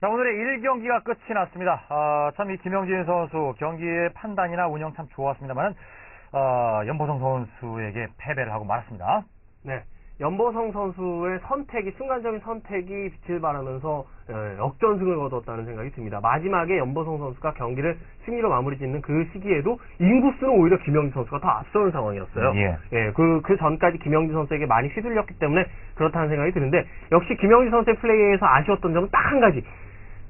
자, 오늘의 1경기가 끝이 났습니다. 아, 참, 이 김영진 선수 경기의 판단이나 운영 참 좋았습니다만, 어, 연보성 선수에게 패배를 하고 말았습니다. 네. 연보성 선수의 선택이, 순간적인 선택이 빛을 발하면서 어, 역전승을 거뒀다는 생각이 듭니다. 마지막에 연보성 선수가 경기를 승리로 마무리 짓는 그 시기에도 인구수는 오히려 김영진 선수가 더 앞서는 상황이었어요. 예. 그, 그 전까지 김영진 선수에게 많이 휘둘렸기 때문에 그렇다는 생각이 드는데, 역시 김영진 선수의 플레이에서 아쉬웠던 점은 딱 한 가지.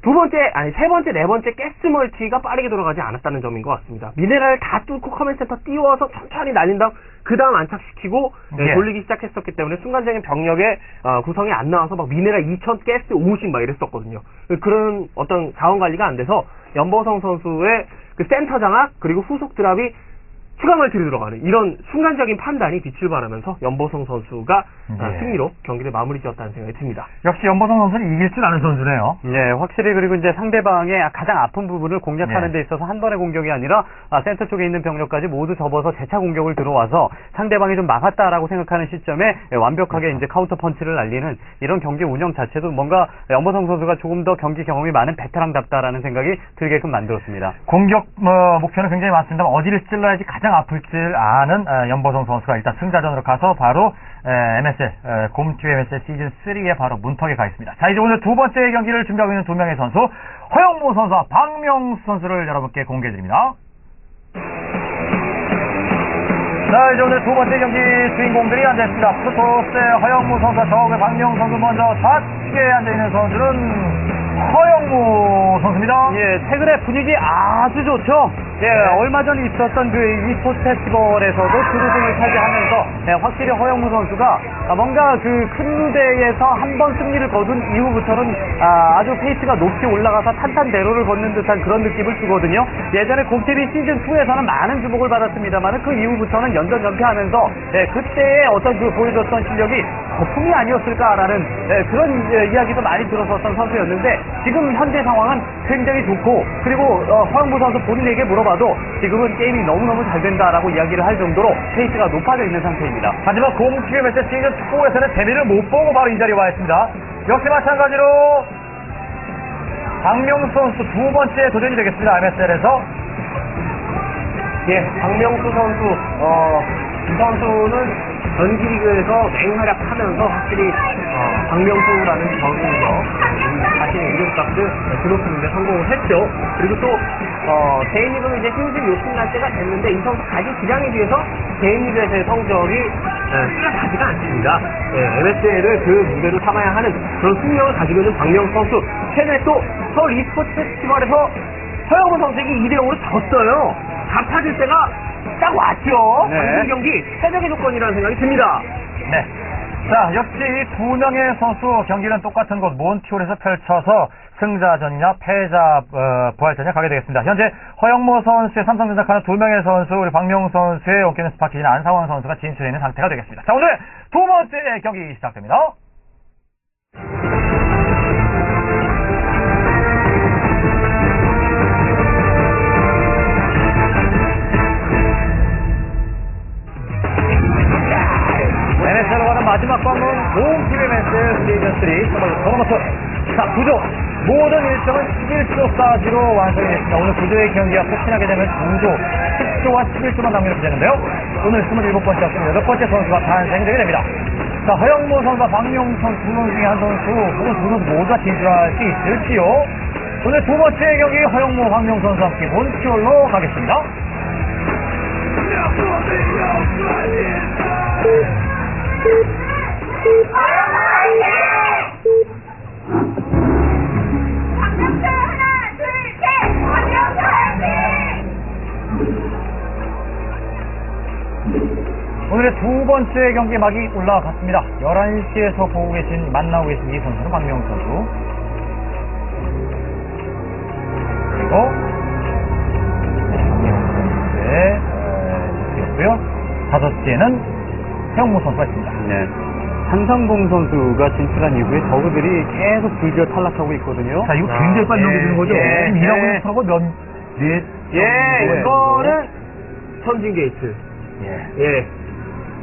두 번째, 아니, 세 번째, 네 번째 가스 멀티가 빠르게 돌아가지 않았다는 점인 것 같습니다. 미네랄 다 뚫고 커맨 센터 띄워서 천천히 날린 다음, 그 다음 안착시키고, 네, 예. 돌리기 시작했었기 때문에 순간적인 병력의 어, 구성이 안 나와서 막 미네랄 2천, 가스 50 막 이랬었거든요. 그런 어떤 자원 관리가 안 돼서 연보성 선수의 그 센터 장악, 그리고 후속 드랍이 추가 멀티로 들어가는 이런 순간적인 판단이 빛을 발하면서 연보성 선수가 아, 예. 승리로 경기를 마무리 지었다는 생각이 듭니다. 역시 연보성 선수는 이길 줄 아는 선수네요. 예, 확실히 그리고 이제 상대방의 가장 아픈 부분을 공략하는 예. 데 있어서 한 번의 공격이 아니라 아, 센터 쪽에 있는 병력까지 모두 접어서 재차 공격을 들어와서 상대방이 좀 막았다라고 생각하는 시점에 예, 완벽하게 이제 카운터 펀치를 날리는 이런 경기 운영 자체도 뭔가 연보성 선수가 조금 더 경기 경험이 많은 베테랑답다라는 생각이 들게끔 만들었습니다. 공격 어, 목표는 굉장히 많습니다만 어디를 찔러야지 가장 아플 줄 아는 어, 연보성 선수가 일단 승자전으로 가서 바로 에, MSL 에, 곰튜 MSL 시즌 3에 바로 문턱에 가 있습니다. 자 이제 오늘 두 번째 경기를 준비하고 있는 두 명의 선수 허영무 선수와 박명수 선수를 여러분께 공개해드립니다. 자 이제 오늘 두 번째 경기 주인공들이 앉아있습니다. 프로토스의 허영무 선수와 저의 박명수 선수 먼저 좌측에 앉아있는 선수는 허영무 선수입니다. 예, 최근에 분위기 아주 좋죠. 예, 얼마 전에 있었던 그 e스포츠 페스티벌에서도 주루등을 차지하면서 예, 확실히 허영무 선수가 아, 뭔가 그 큰 무대에서 한 번 승리를 거둔 이후부터는 아, 주 페이스가 높이 올라가서 탄탄대로를 걷는 듯한 그런 느낌을 주거든요. 예전에 곰TV 시즌 2에서는 많은 주목을 받았습니다만 그 이후부터는 연전 연패하면서 예, 그때의 어떤 그 보여줬던 실력이 거품이 아니었을까라는 예, 그런 예, 이야기도 많이 들었었던 선수였는데 지금 현재 상황은 굉장히 좋고 그리고 어, 허영무 선수 본인에게 물어 봐도 지금은 게임이 너무너무 잘 된다라고 이야기를 할 정도로 페이스가 높아져 있는 상태입니다. 하지만 공팀의 매체 시즌 2에서는 재미를 못 보고 바로 이 자리에 와 있습니다. 역시 마찬가지로 박명수 선수 두 번째 도전이 되겠습니다. MSL에서. 예, 박명수 선수, 어, 이 선수는 전기리그에서 맹활약하면서 확실히 어, 박명수라는 적응에서 음, 자신의 이름값을 들어쓰는 데 성공을 했죠. 그리고 또 어, 개인리그는 이제 슬슬 욕심날 때가 됐는데 이 선수 가진 기량에 비해서 개인리그에서의 성적이 예, 뚜렷하지가 않습니다. 예, MSL을 그 무대로 삼아야 하는 그런 숙명을 가지고 있는 박명수 선수. 최근에 또 서울 e스포츠 페스티벌에서 허영우 선수에게 2대0으로 졌어요. 갚아줄 때가 딱 왔죠. 네. 방금 경기 최적의 조건이라는 생각이 듭니다. 네. 자, 역시 이두 명의 선수 경기는 똑같은 곳 몬티올에서 펼쳐서 승자전이나 패자 어, 부활전에 가게 되겠습니다. 현재 허영모 선수의 삼성전자 카는 두 명의 선수, 우리 박명 선수의 온게는 스파키진 안상원 선수가 진출해 있는 상태가 되겠습니다. 자, 오늘 두 번째 경기 시작됩니다. 마지막 관문 모험팀의 매스 시즌 3 토너먼트 자 구조 모든 일정은 11조 사지로 완성이 됐습니다. 오늘 구조의 경기가 끝이나게 되면 2조 10조와 11조만 남겨놓게 되는데요. 오늘 27번째, 28번째 선수가 탄생되게 됩니다. 자, 허영모 선수와 박용 선수 두 선수 중에 한 선수, 혹은 두 선수 모두가 진출할 수 있을지요? 오늘 두 번째 경기 허영모, 박용 선수와 함께 본티올로 가겠습니다. 오늘의 두 번째 경기 막이 올라갔습니다. 11시에서 보고 계신, 만나고 계신 이 선수는 박명수 선수. 그리고, 박명수 선수의, 모습이었고요. 다섯 시에는 태영모 선수가 있습니다. 네. 한상봉 선수가 진출한 이후에 저그들이 계속 불교 탈락하고 있거든요. 자, 이거 아, 굉장히 빨리 예, 넘겨주는 거죠? 예, 지금 일하고 예. 있는 프로가 몇, 넷, 예, 정도. 이거는 천진 게이트. 예. 예.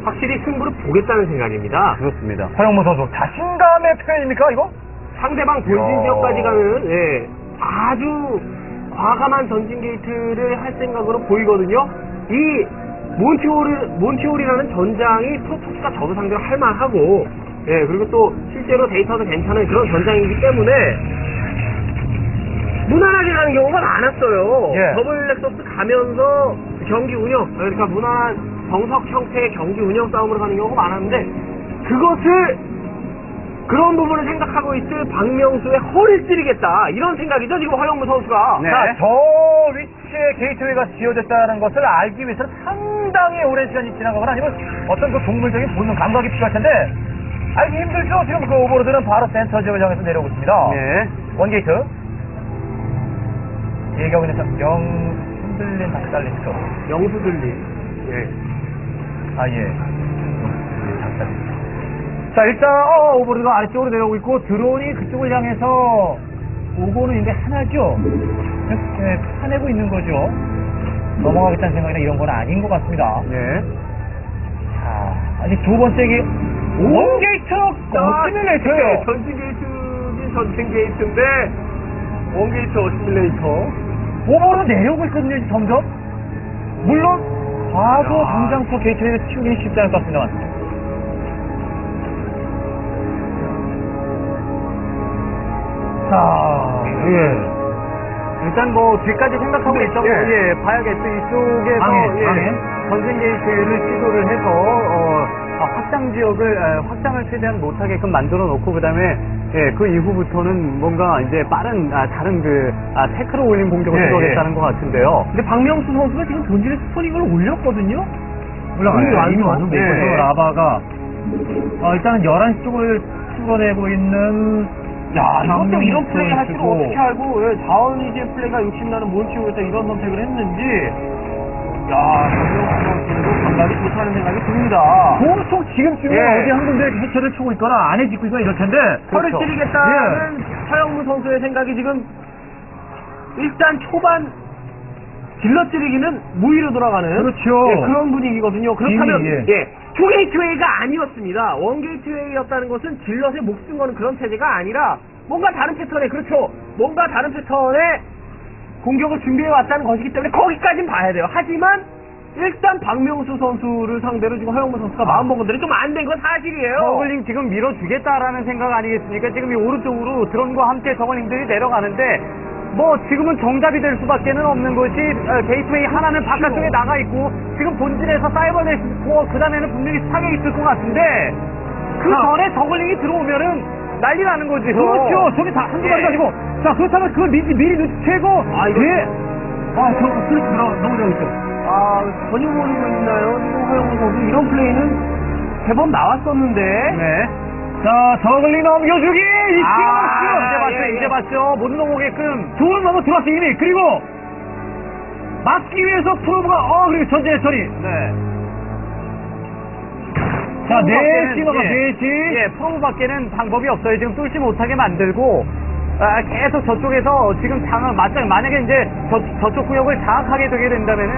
확실히 승부를 보겠다는 생각입니다. 그렇습니다. 허영모 선수, 자신감의 표현입니까, 이거? 상대방 본진 야. 지역까지 가는 예, 아주 과감한 전진 게이트를 할 생각으로 보이거든요. 이 몬티올 몬티올이라는 전장이 프로토스가 저도 상대로 할 만하고 예 그리고 또 실제로 데이터도 괜찮은 그런 전장이기 때문에 무난하게 가는 경우가 많았어요. 예. 더블 렉서스 가면서 경기 운영, 그러니까 무난한 정석 형태의 경기 운영 싸움으로 가는 경우가 많았는데 그것을 그런 부분을 생각하고 있을 박명수의 허를 찌르겠다 이런 생각이죠 지금 허영무 선수가. 네. 자, 저 위치에 게이트웨이가 지어졌다는 것을 알기 위해서는 상당히 오랜 시간이 지난 거거나 아니면 어떤 그 동물적인 본능 감각이 필요할 텐데 알기 힘들죠. 지금 그 오버로드는 바로 센터 지역을 향해서 내려오고 있습니다. 네. 원게이트. 얘기하고 있는 영 흔들린 닭살리스크. 영수들리. 예. 아, 예. 자, 일단, 어, 오버로드가 아래쪽으로 내려오고 있고, 드론이 그쪽을 향해서 오고는 있는데 하나죠? 네, 파내고 있는 거죠. 넘어가겠다는 생각이나 이런 건 아닌 것 같습니다. 네. 자, 아니, 두 번째 게, 원게이트! 어시뮬레이터요! 네, 전진 게이트는 전진 게이트인데 원게이트 어시뮬레이터. 오버로 내려오고 있거든요, 점점. 물론, 과거 야. 당장터 게이트웨이를 치우기는 쉽지 않을 것 같습니다만. 자, 예. 일단 뭐 뒤까지 생각하고 네, 있다고 예. 예, 봐야겠죠. 이쪽에서 방해, 예, 방해. 전진 게이트를 시도를 해서 어, 아, 확장 지역을 에, 확장을 최대한 못하게끔 만들어 놓고 그다음에 예, 그 이후부터는 뭔가 이제 빠른 아, 다른 그 아, 태클을 올린 공격을 예, 시도하겠다는 것 같은데요. 근데 박명수 선수가 지금 본진에 스포닝을 올렸거든요. 올라가요. 이미 완성. 이미 완성돼 있고, 네. 라바가, 어, 일단은 11시 쪽을 뚫어내고 있는, 야, 이것도 박명수 이런 플레이 할 줄. 어떻게 알고, 예, 자원 이제 플레이가 욕심나는 몬티오에서 이런 선택을 했는지, 야, 박명수 선수도 감각이 좋다는 생각이 듭니다. 보통 지금쯤에 예. 어디 한 군데 해처를 치고 있거나 안에 짓고 있거나 이럴 텐데, 허를 그렇죠. 찌르겠다는 서영무 선수의 생각이 지금, 일단 초반, 질러 찌르기는 무위로 돌아가는 그렇죠. 예, 그런 분위기거든요. 그렇다면 예. 예, 투 게이트웨이가 아니었습니다. 원 게이트웨이였다는 것은 질럿에 목숨 거는 그런 체제가 아니라 뭔가 다른 패턴에 그렇죠. 뭔가 다른 패턴의 공격을 준비해 왔다는 것이기 때문에 거기까진 봐야 돼요. 하지만 일단 박명수 선수를 상대로 지금 허영무 선수가 마음 먹은 대로 좀 안 된 건 사실이에요. 저글링 지금 밀어주겠다라는 생각 아니겠습니까? 지금 이 오른쪽으로 드론과 함께 저글링들이 내려가는데 뭐 지금은 정답이 될 수밖에 는 없는 것이 어, 게이트웨이 하나는 바깥쪽에 나가 있고 지금 본진에서 사이버넷고 그 다음에는 분명히 스탁에 있을 것 같은데 그 자. 전에 저글링이 들어오면은 난리 나는 거지. 그렇죠. 저기 다 한두 마리 예. 가지고. 자, 그렇다면 그걸 미리, 미리 눈치채고. 아, 이거- 예. 아, 저, 슬 들어, 넘어가고 있어. 아, 전혀 모르고 있나요? 허영무 선수 이런 플레이는 대번 나왔었는데 네. 자, 저글링 넘겨주기! 이기가 아? 이제 봤죠, 예, 예. 이제 봤죠. 못 넘어오게끔. 좋은 넘어 들어왔어, 이미. 그리고, 막기 위해서 프로브가, 어, 그리고 전진의 처리. 네. 자, 네 프로브 밖에는, 시 넘어, 예. 네 시. 예, 프로브 밖에는 방법이 없어요. 지금 뚫지 못하게 만들고 아, 계속 저쪽에서 지금 장악 맞짱 만약에 이제 저, 저쪽 구역을 장악하게 되게 된다면은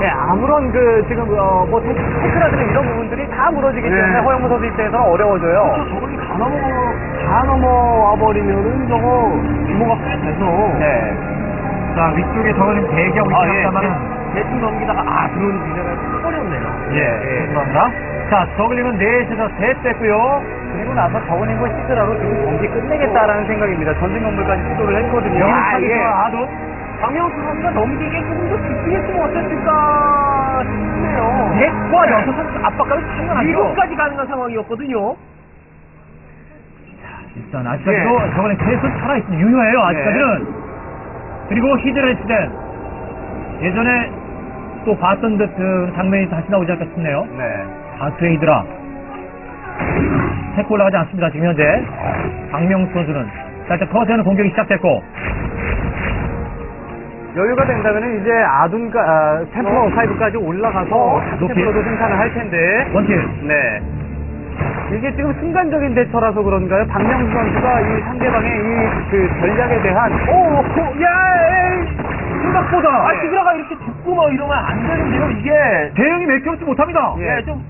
예, 아무런 그 지금 어, 뭐 테- 테크라든가 이런 부분들이 다 무너지기 때문에 네. 허영무 선수 입장에서는 어려워져요. 저 저걸 다 넘어 다 넘어와 버리면은 저거 규모가 꽤 돼서 네. 자, 위쪽에 저글링 대기하고 아, 예. 합니다만은. 대충 넘기다가 아 들어오는 기자가 꺼렸네요. 예, 죄송합니다. 자, 저글링은 넷에서 셋 됐고요. 그리고 나서 저글링과 히드라로 지금 경기 끝내겠다라는 생각입니다. 전진 건물까지 시도를 했거든요. 여기는 아, 타기 예. 좋아, 아도. 박명수 선수가 넘기기에 조금 더 집중했으면 어땠을까 싶네요. 넷과 여섯은 압박감이 상당하죠. 일곱까지 가능한 상황이었거든요. 일단 아직까지도 저글링 셋은 살아있습니다. 유효해요, 아직까지는. 그리고 히드레스덴. 예전에 또 봤던 듯 그 장면이 다시 나오지 않을까 싶네요. 네. 다수의 히드라. 택 올라가지 않습니다, 지금 현재. 박명수 선수는. 자, 일단 커세는 공격이 시작됐고. 여유가 된다면은 이제 아둔가 아, 템퍼 5까지 올라가서 높이. 템퍼도 생산을 할 텐데. 원킬. 네. 이게 지금 순간적인 대처라서 그런가요? 박명수 선수가 이 상대방의 이 그 전략에 대한 오, 야, 에이. 생각보다 아, 히드라가 이렇게 죽고 뭐 이러면 안 되는데요, 이게. 대응이 매끄럽지 못합니다. 예, 좀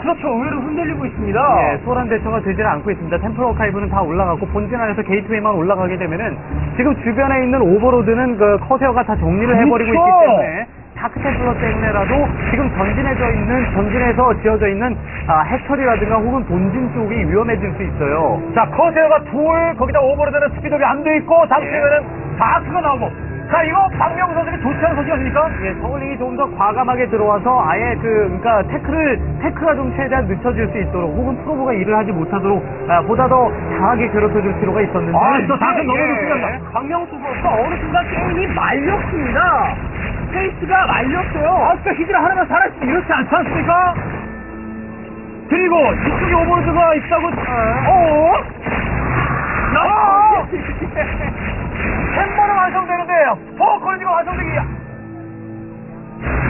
그렇죠. 의외로 흔들리고 있습니다. 예, 소란 대처가 되지는 않고 있습니다. 템플 어카이브는 다 올라가고 본진 안에서 게이트웨이만 올라가게 되면은 지금 주변에 있는 오버로드는 그 커세어가 다 정리를 해버리고 그렇죠. 있기 때문에 다크 템플러 때문에라도 지금 전진해져 있는 전진에서 지어져 있는 아, 해처리라든가 혹은 본진 쪽이 위험해질 수 있어요. 자, 커세어가 둘, 거기다 오버로드는 스피드업이 안 돼 있고, 잠시면은 다크가 나오고. 자, 이거 박명수 선수에게 좋지 않은 소식 아닙니까? 예, 저글링이 좀더 과감하게 들어와서 아예 그, 그러니까 태클을, 태클가 좀 최대한 늦춰질 수 있도록 혹은 프로브가 일을 하지 못하도록 아, 보다 더 강하게 괴롭혀줄 필요가 있었는데. 아, 또 다크 예, 너무 예. 좋습니다. 박명수 선수가 어느 순간 게임이 말렸습니다. 페이스가 말렸어요. 아까 히드라 하나만 살았지 이렇지 않지 않습니까? 그리고 이쪽에 오버로드가 있다고, 어? 야! 햄버는 완성되는데, 포커리지가 완성되기.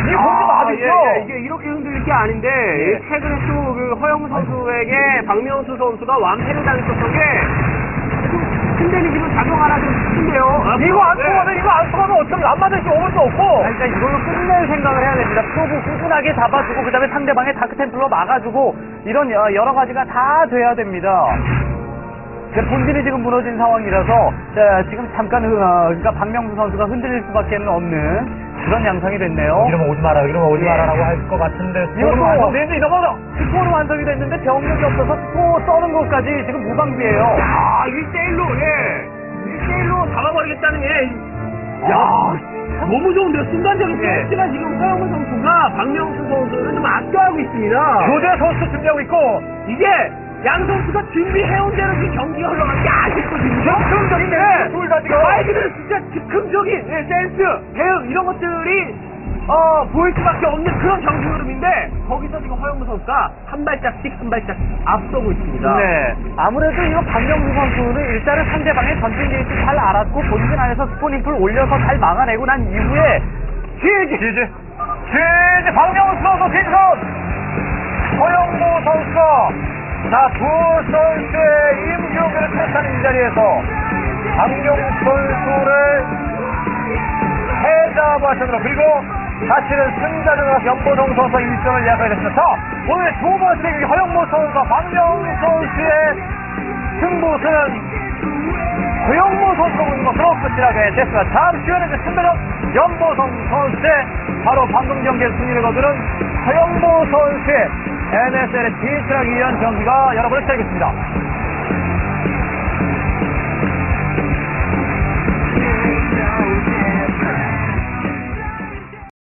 이 공도 아, 맞죠? 예, 예, 이게 이렇게 흔들릴 게 아닌데 예. 최근에 또그 허영 선수에게 박명수 선수가 완패를 당했었던 게큰 데미지로 작용하나 좀 싶은데요. 아, 이거 안 네. 통하면, 이거 안 통하면 어쩌면 안 맞을 수 오버도 없고. 아니, 그러니까 이걸로 끝낼 생각을 해야 됩니다. 프로브 꾸준하게 잡아주고 그다음에 상대방의 다크템플러 막아주고 이런 여- 여러 가지가 다 돼야 됩니다. 본진이 지금 무너진 상황이라서 자, 지금 잠깐 흐- 어, 그러니까 박명수 선수가 흔들릴 수밖에 없는 그런 양상이 됐네요. 이러면 오지 마라, 이러면 오지 예. 마라라고 할 것 같은데, 이것도 스포는 완성되는데, 이러면 스포는 완성이 됐는데 병력이 없어서 스포 써는 것까지 지금 무방비예요. 아, 1대1로, 예. 1대1로 잡아버리겠다는 게, 야, 너무 좋은데요. 순간적인 예. 패스가 지금 허영우 선수가 박명수 선수를 좀 압도하고 있습니다. 교대 선수 준비하고 있고, 이게 양 선수가 준비해온 대로 지금 경기가 흘러간 게 아쉽거든요. 즉흥적인데, 둘다 지금. 말들은 진짜 즉흥적인 예, 센스, 대응 이런 것들이 어, 보일 수밖에 없는 그런 경기 흐름인데 거기서 지금 허영무 선수가 한 발짝씩 한 발짝 앞서고 있습니다. 네. 아무래도 이거 박명수 선수는 일단은 상대방의 전진 게이트 잘 알았고 본진 안에서 스포닝풀 올려서 잘 막아내고 난 이후에 지지, 지지. 지지, 박명수 선수 뒷선. 허영무 선수가, 자, 두 선수의 임기용기를 테스트하는 이 자리에서, 박명수 선수를 패자 버전으로, 그리고 사실은 승자전으로 연보동 예약하게 됐습니다. 자, 오늘 두 번째 허영무 선수와 박명수 선수의 승부수는 허영무 선수가 보는 것으로 끝이라게 됐습니다. 잠시 후에 이제 승자전 연보성 선수의 바로 방금 경기에 승리를 거두는 허영무 선수의 NSL의 진출하기 위한 경기가 여러분을 기다리겠습니다.